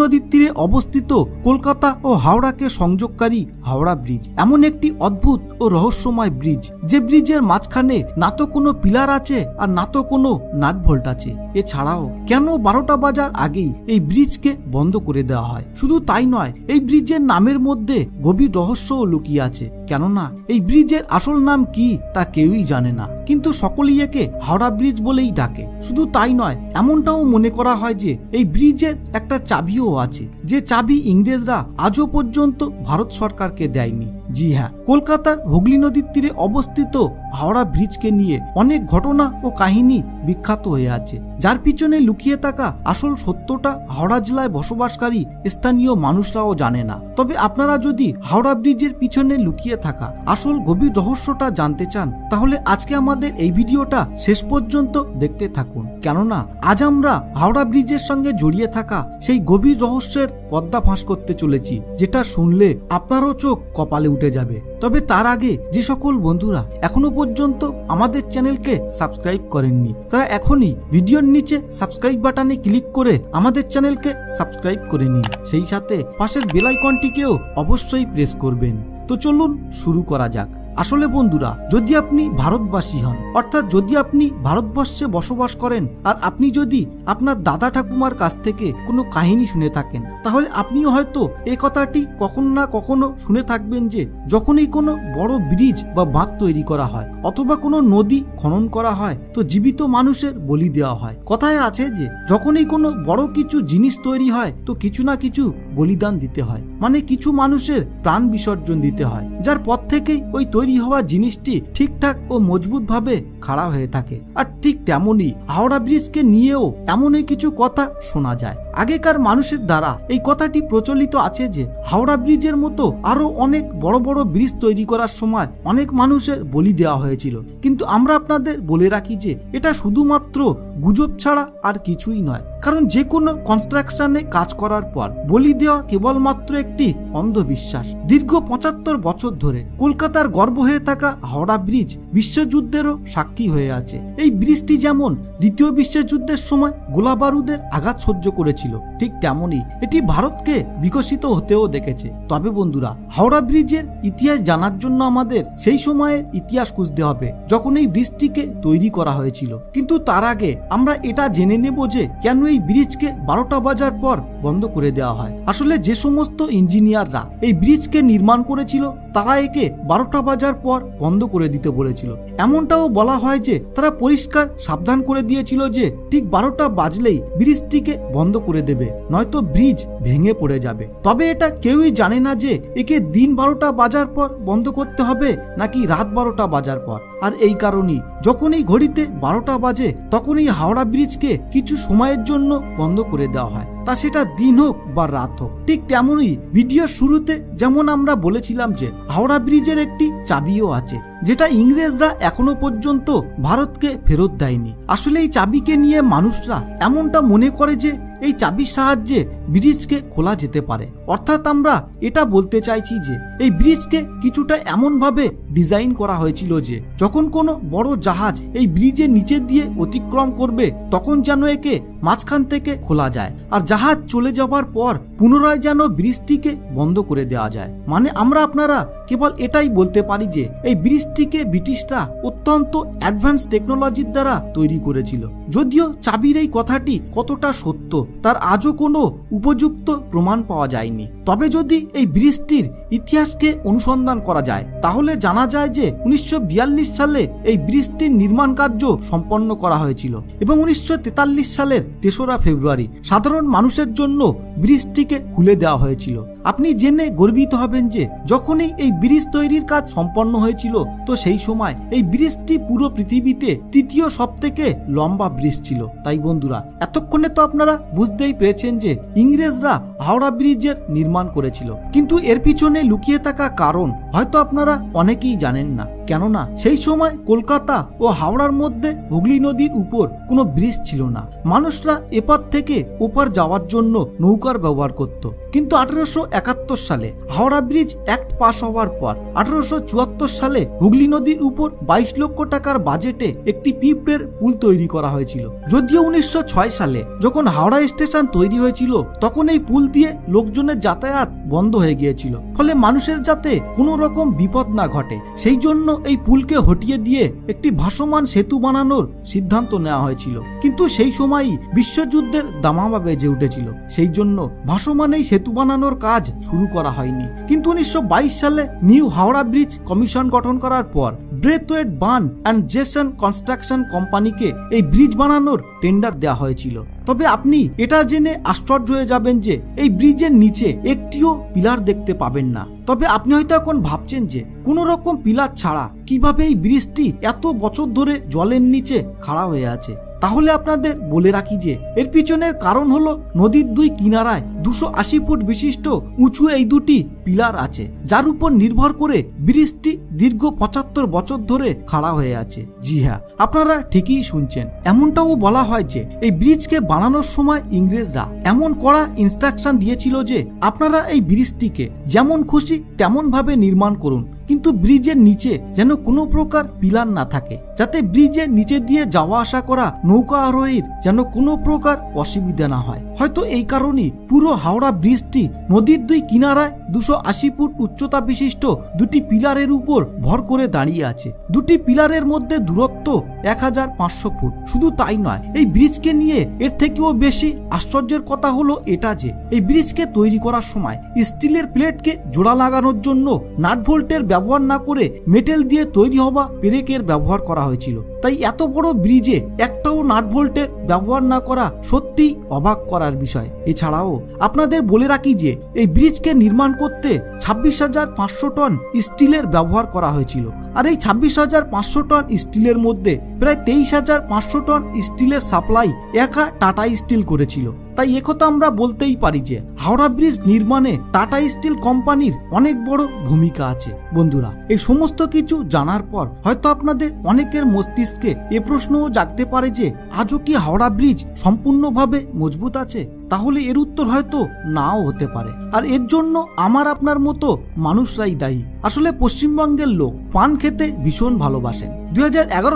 নদীর তীরে অবস্থিত কলকাতা ও হাওড়াকে সংযোগকারী হাওড়া ব্রিজ। এমন একটি অদ্ভুত ও রহস্যময় ব্রিজ, যে ব্রিজের মাঝখানে না তো কোনো পিলার আছে আর না তো কোনো নাট ভোল্ট আছে। এছাড়াও, কেন বারোটা বাজার আগেই এই ব্রিজকে বন্ধ করে দেওয়া হয়? শুধু তাই নয়, এই ব্রিজের নামের মধ্যে গভীর রহস্যও লুকিয়ে আছে। কেননা, এই ব্রিজের আসল নাম কি তা কেউই জানে না। কিন্তু সকলেই একে হাওড়া ব্রিজ বলেই ডাকে। শুধু তাই নয়, এমনটাও মনে করা হয় যে এই ব্রিজের একটা চাবিও আছে যে চাবি ইংরেজরা আজও পর্যন্ত ভারত সরকারকে দেয়নি। জি হ্যাঁ কলকাতার হুগলি নদীর তীরে অবস্থিত হাওড়া ব্রিজকে নিয়ে অনেক ঘটনা ও কাহিনী বিখ্যাত হয়ে আছে। যার পিছনে লুকিয়ে থাকা আসল সত্যটা হাওড়া জেলায় বসবাসকারী স্থানীয় মানুষরাও জানে না। তবে আপনারা যদি হাওড়া ব্রিজের পিছনে লুকিয়ে থাকা আসল গভীর রহস্যটা জানতে চান, তাহলে আজকে আমাদের এই ভিডিওটা শেষ পর্যন্ত দেখতে থাকুন। কেননা, আজ আমরা হাওড়া ব্রিজের সঙ্গে জড়িয়ে থাকা সেই গভীর রহস্যের পর্দা ফাঁস করতে চলেছি, যেটা শুনলে আপনারও চোখ কপালে উঠে যাবে। তবে তার আগে যে সকল বন্ধুরা এখনও পর্যন্ত আমাদের চ্যানেলকে সাবস্ক্রাইব করেননি, তারা এখনই ভিডিওর নিচে সাবস্ক্রাইব বাটনে ক্লিক করে আমাদের চ্যানেলকে সাবস্ক্রাইব করে নিন। সেই সাথে পাশের বেলাইকনটিকেও অবশ্যই প্রেস করবেন। তো চলুন শুরু করা যাক। আসলে বন্ধুরা, যদি আপনি ভারতবাসী হন, অর্থাৎ যদি আপনি ভারতবর্ষে বসবাস করেন আর আপনি যদি আপনার দাদা ঠাকুমার কাছ থেকে কোনো কাহিনী শুনে থাকেন, তাহলে আপনিও হয়তো এই কথাটি কখনো না কখনো শুনে থাকবেন যে যখনই কোনো বড় ব্রিজ বা বাঁধ তৈরি করা হয় অথবা কোনো নদী খনন করা হয়, তো জীবিত মানুষের বলি দেওয়া হয়। কথায় আছে যে, যখনই কোনো বড় কিছু জিনিস তৈরি হয়, তো কিছু না কিছু বলিদান দিতে হয়। মানে কিছু মানুষের প্রাণ বিসর্জন দিতে হয়, যার পর থেকেই ওই তৈরি হওয়া জিনিসটি ঠিকঠাক ও মজবুতভাবে খাড়া হয়ে থাকে। আর ঠিক তেমনই হাওড়া ব্রিজকে নিয়েও এমনই কিছু কথা শোনা যায়। আগেকার মানুষের দ্বারা এই কথাটি প্রচলিত আছে যে, হাওড়া ব্রিজের মতো আরও অনেক বড় বড় ব্রিজ তৈরি করার সময় অনেক মানুষের বলি দেওয়া হয়েছিল। কিন্তু আমরা আপনাদের বলে রাখি যে, এটা শুধুমাত্র গুজব ছাড়া আর কিছুই নয়। কারণ যে কোনো কনস্ট্রাকশনে কাজ করার পর বলি দেওয়া কেবলমাত্র একটি অন্ধবিশ্বাস। দীর্ঘ পঁচাত্তর বছর ধরে কলকাতার গর্ব হয়ে থাকা হাওড়া ব্রিজ বিশ্বযুদ্ধেরও সাক্ষী হয়ে আছে। এই ব্রিজটি যেমন দ্বিতীয় বিশ্বযুদ্ধের সময় গোলা বারুদের আঘাত সহ্য করেছিল, ঠিক তেমনই এটি ভারতকে বিকশিত হতেও দেখেছে। তবে বন্ধুরা, হাওড়া ব্রিজের ইতিহাস জানার জন্য আমাদের সেই সময়ের ইতিহাস খুঁজতে হবে, যখন এই ব্রিজটিকে তৈরি করা হয়েছিল। কিন্তু তার আগে আমরা এটা জেনে নেব যে কেন এই ব্রিজকে বারোটা বাজার পর বন্ধ করে দেওয়া হয়। আসলে যে সমস্ত ইঞ্জিনিয়াররা এই ব্রিজকে নির্মাণ করেছিল তারা একে বারোটা বাজার পর বন্ধ করে দিতে বলেছিল। এমনটাও বলা হয় যে তারা পরিষ্কার সাবধান করে দিয়েছিল যে ঠিক বারোটা বাজলেই ব্রিজটিকে বন্ধ করে দেবে, নয়তো ব্রিজ ভেঙে পড়ে যাবে। তবে এটা কেউই জানে না যে একে দিন বারোটা বাজার পর বন্ধ করতে হবে নাকি রাত বারোটা বাজার পর। আর এই কারণেই যখন এই ঘড়িতে বারোটা বাজে তখন এই হাওড়া ব্রিজকে কিছু সময়ের জন্য বন্ধ করে দেওয়া হয়। তা সেটা দিন হোক বা রাত হোক, ঠিক তেমনই ভিডিওর শুরুতে যেমন আমরা বলেছিলাম যে হাওড়া ব্রিজের একটি চাবিও আছে, যেটা ইংরেজরা এখনও পর্যন্ত ভারতকে ফেরত দেয়নি। আসলে এই চাবিকে নিয়ে মানুষরা এমনটা মনে করে যে এই চাবির সাহায্যে ব্রিজকে খোলা যেতে পারে। অর্থাৎ আমরা এটা বলতে চাইছি যে এই ব্রিজকে কিছুটা এমনভাবে ডিজাইন করা হয়েছিল যে যখন কোনো বড় জাহাজ এই ব্রিজের নিচে দিয়ে অতিক্রম করবে, তখন যেন একে মাঝখান থেকে খোলা যায় আর জাহাজ চলে যাবার পর পুনরায় যেন ব্রিজটিকে বন্ধ করে দেওয়া যায়। মানে আমরা আপনারা কেবল এটাই বলতে পারি যে, এই ব্রিজটিকে ব্রিটিশরা অত্যন্ত অ্যাডভান্স টেকনোলজির দ্বারা তৈরি করেছিল। যদিও চাবির এই কথাটি কতটা সত্য, তার আজও কোনো উপযুক্ত প্রমাণ পাওয়া যায়নি। তবে যদি এই ব্রিজটির ইতিহাসকে অনুসন্ধান করা যায়, তাহলে জানা যায় যে উনিশশো বিয়াল্লিশ সালে এই ব্রিজটির নির্মাণ কার্য সম্পন্ন করা হয়েছিল এবং উনিশশো তেতাল্লিশ সালের তেসরা ফেব্রুয়ারি। সাধারণ মানুষের জন্য ব্রিজটিকে খুলে দেওয়া হয়েছিল। আপনি জেনে গর্বিত হবেন যে, যখনই এই ব্রিজ তৈরির কাজ সম্পন্ন হয়েছিল, তো সেই সময় এই ব্রিজটি পুরো পৃথিবীতে তৃতীয় সব থেকে লম্বা ব্রিজ ছিল। তাই বন্ধুরা, এতক্ষণে তো আপনারা বুঝতেই পেরেছেন যে, ইংরেজরা হাওড়া ব্রিজের নির্মাণ করেছিল। কিন্তু এর পিছনে লুকিয়ে থাকা কারণ হয়তো আপনারা অনেকেই জানেন না। কেননা, সেই সময় কলকাতা ও হাওড়ার মধ্যে হুগলি নদীর উপর কোনো ব্রিজ ছিল না। মানুষরা এপার থেকে ওপার যাওয়ার জন্য নৌকার ব্যবহার করত। কিন্তু আঠারোশো একাত্তর সালে হাওড়া ব্রিজ অ্যাক্ট পাস হওয়ার পর আঠারোশো চুয়াত্তর সালে হুগলি নদীর উপর বাইশ লক্ষ টাকার বাজেটে একটি পিঁপড়ের পুল তৈরি করা হয়েছিল। যদিও উনিশশো ছয় সালে যখন হাওড়া স্টেশন তৈরি হয়েছিল, তখন এই পুল দিয়ে লোকজনের যাতায়াত বন্ধ হয়ে গিয়েছিল। ফলে মানুষের যাতে কোনো রকম বিপদ না ঘটে, সেই জন্য এই পুলকে হটিয়ে দিয়ে একটি ভাসমান সেতু বানানোর সিদ্ধান্ত নেওয়া হয়েছিল। কিন্তু সেই সময়ই বিশ্বযুদ্ধের দামামা বেজে উঠেছিল। সেই জন্য ভাসমান এই সেতু বানানোর কাজ শুরু করা হয়নি। কিন্তু উনিশশো সালে নিউ হাওড়া ব্রিজ কমিশন গঠন করার পর Braithwaite Burn and Jessop construction কোম্পানিকে এই ব্রিজ বানানোর টেন্ডার দেওয়া হয়েছিল। তবে আপনি এটা জেনে আশ্চর্য হয়ে যাবেন যে এই ব্রিজের নিচে একটিও পিলার দেখতে পাবেন না। তবে আপনি হয়তো এখন ভাবছেন যে কোনো রকম পিলার ছাড়া কীভাবে এই ব্রিজটি এত বছর ধরে জলের নিচে খাড়া হয়ে আছে? তাহলে আপনাদের বলে রাখি যে, এর পিছনের কারণ হলো নদীর দুই কিনারায় দুশো আশি ফুট বিশিষ্ট উঁচু এই দুটি পিলার আছে, যার উপর নির্ভর করে ব্রিজটি দীর্ঘ পঁচাত্তর বছর ধরে খাড়া হয়ে আছে। জি হ্যাঁ আপনারা ঠিকই শুনছেন। এমনটাও বলা হয় যে, এই ব্রিজকে বানানোর সময় ইংরেজরা এমন কড়া ইনস্ট্রাকশন দিয়েছিল যে, আপনারা এই ব্রিজটিকে যেমন খুশি তেমন ভাবে নির্মাণ করুন। কিন্তু ব্রিজের নিচে যেন কোনো প্রকার পিলার না থাকে, যাতে ব্রিজের নিচে দিয়ে যাওয়া আসা করা নৌকা আরোহীর যেন কোনো প্রকার অসুবিধা না হয়। হয়তো এই কারণেই পুরো হাওড়া ব্রিজটি নদীর দুই কিনারায় দুশো আশি ফুট উচ্চতা বিশিষ্ট দুটি পিলারের উপর ভর করে দাঁড়িয়ে আছে। দুটি পিলারের মধ্যে দূরত্ব এক হাজার পাঁচশো ফুট। শুধু তাই নয়, এই ব্রিজকে নিয়ে এর থেকেও বেশি আশ্চর্যের কথা হলো এটা যে, এই ব্রিজকে তৈরি করার সময় স্টিলের প্লেটকে জোড়া লাগানোর জন্য নাট ভোল্টের ব্যবহার না করে মেটেল দিয়ে তৈরি হওয়া পেরেকের ব্যবহার করা হয়েছিল। তাই এত বড় ব্রিজে একটাও নাট ভোল্টের ব্যবহার না করা সত্যি অবাক করার বিষয়। এছাড়াও আপনাদের বলে রাখি যে, এই ব্রিজকে নির্মাণ করতে ছাব্বিশ হাজার পাঁচশো টন স্টিলের ব্যবহার করা হয়েছিল। আর এই ছাব্বিশ হাজার পাঁচশো টন স্টিলের মধ্যে প্রায় তেইশ হাজার পাঁচশো টন স্টিলের সাপ্লাই একা টাটা স্টিল করেছিল। তাই একথা আমরা বলতেই পারি যে হাওড়া ব্রিজ নির্মাণে টাটা স্টিল কোম্পানির অনেক বড় ভূমিকা আছে। বন্ধুরা, এই সমস্ত কিছু জানার পর হয়তো আপনাদের অনেকের মস্তিষ্কে এ প্রশ্নও জাগতে পারে যে, আজও কি হাওড়া ব্রিজ সম্পূর্ণভাবে মজবুত আছে? তাহলে এর উত্তর হয়তো নাও হতে পারে। আর এর জন্য আমার আপনার মতো মানুষরাই দায়ী। আসলে পশ্চিমবঙ্গের লোক পান খেতে ভীষণ ভালোবাসেন। দুই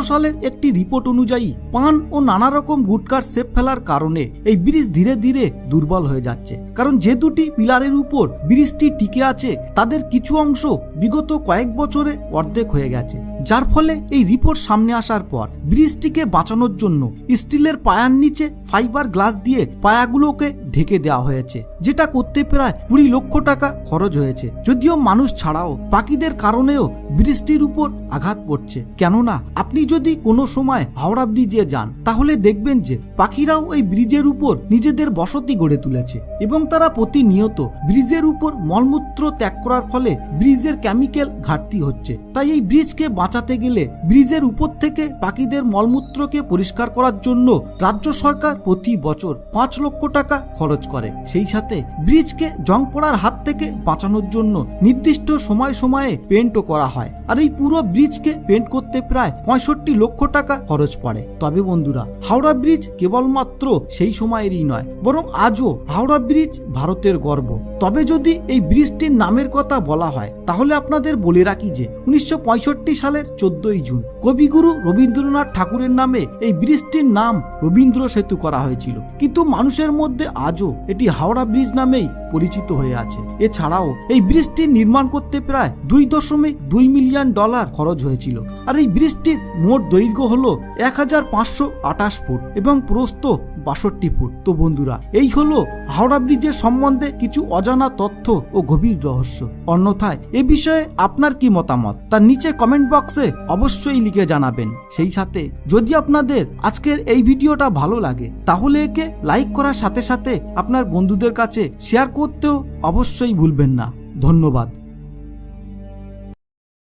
সালের একটি রিপোর্ট অনুযায়ী পান ও নানা রকম গুটকার সেপ ফেলার কারণে এই ব্রিজ ধীরে ধীরে দুর্বল হয়ে যাচ্ছে। কারণ যে দুটি পিলারের উপর ব্রিজটি টিকে আছে, তাদের কিছু অংশ বিগত কয়েক বছরে অর্ধেক হয়ে গেছে। যার ফলে এই রিপোর্ট সামনে আসার পর ব্রিজটিকে বাঁচানোর জন্য স্টিলের পায়ার নিচে ফাইবার গ্লাস দিয়ে পায়াগুলোকে ঢেকে দেওয়া হয়েছে, যেটা করতে প্রায় কুড়ি লক্ষ টাকা খরচ হয়েছে। যদিও মানুষ ছাড়াও পাখিদের কারণেও ব্রিজটির উপর আঘাত পড়ছে। কেননা, আপনি যদি কোনো সময় হাওড়া ব্রিজে যান, তাহলে দেখবেন যে পাখিরাও এই ব্রিজের উপর নিজেদের বসতি গড়ে তুলেছে এবং তারা প্রতিনিয়ত ব্রিজের উপর মলমূত্র ত্যাগ করার ফলে ব্রিজের কেমিক্যাল ঘাটতি হচ্ছে। তাই এই ব্রিজকে বাঁচাতে গেলে ব্রিজের উপর থেকে পাখিদের মলমূত্রকে পরিষ্কার করার জন্য রাজ্য সরকার প্রতি বছর পাঁচ লক্ষ টাকা খরচ করে। সেই সাথে ব্রিজকে জং পড়ার হাত থেকে বাঁচানোর জন্য নির্দিষ্ট সময় সময়ে পেন্টও করা হয়। আর এই পুরো ব্রিজকে পেন্ট করতে প্রায় পঁয়ষট্টি লক্ষ টাকা খরচ পড়ে। তবে বন্ধুরা, হাওড়া ব্রিজ কেবলমাত্র সেই সময়েরই নয়, বরং আজও হাওড়া ব্রিজ ভারতের গর্ব। তবে যদি এই ব্রিজটির নামের কথা বলা হয়, তাহলে আপনাদের বলে রাখি যে উনিশশো পঁয়ষট্টি সালের চোদ্দই জুন কবিগুরু রবীন্দ্রনাথ ঠাকুরের নামে এই ব্রিজটির নাম রবীন্দ্র সেতু করা হয়েছিল। কিন্তু মানুষের মধ্যে আজও এটি হাওড়া ব্রিজ নামেই পরিচিত হয়ে আছে। এছাড়াও এই ব্রিজটি নির্মাণ করতে প্রায় দুই দশমিক দুই মিলিয়ন ডলার খরচ হয়েছিল। আর এই ব্রিজটির মোট দৈর্ঘ্য হল এক হাজার পাঁচশো আঠাশ ফুট এবং প্রস্থ বাষট্টি ফুট। তো বন্ধুরা, এই হলো হাওড়া ব্রিজের সম্বন্ধে কিছু অজানা তথ্য ও গভীর রহস্য। অন্যথায়, এ বিষয়ে আপনার কি মতামত? তার নিচে কমেন্ট বক্সে অবশ্যই লিখে জানাবেন। সেই সাথে, যদি আপনাদের আজকের এই ভিডিওটা ভালো লাগে, তাহলে একে লাইক করার সাথে সাথে আপনার বন্ধুদের কাছে শেয়ার করতেও অবশ্যই ভুলবেন না। ধন্যবাদ।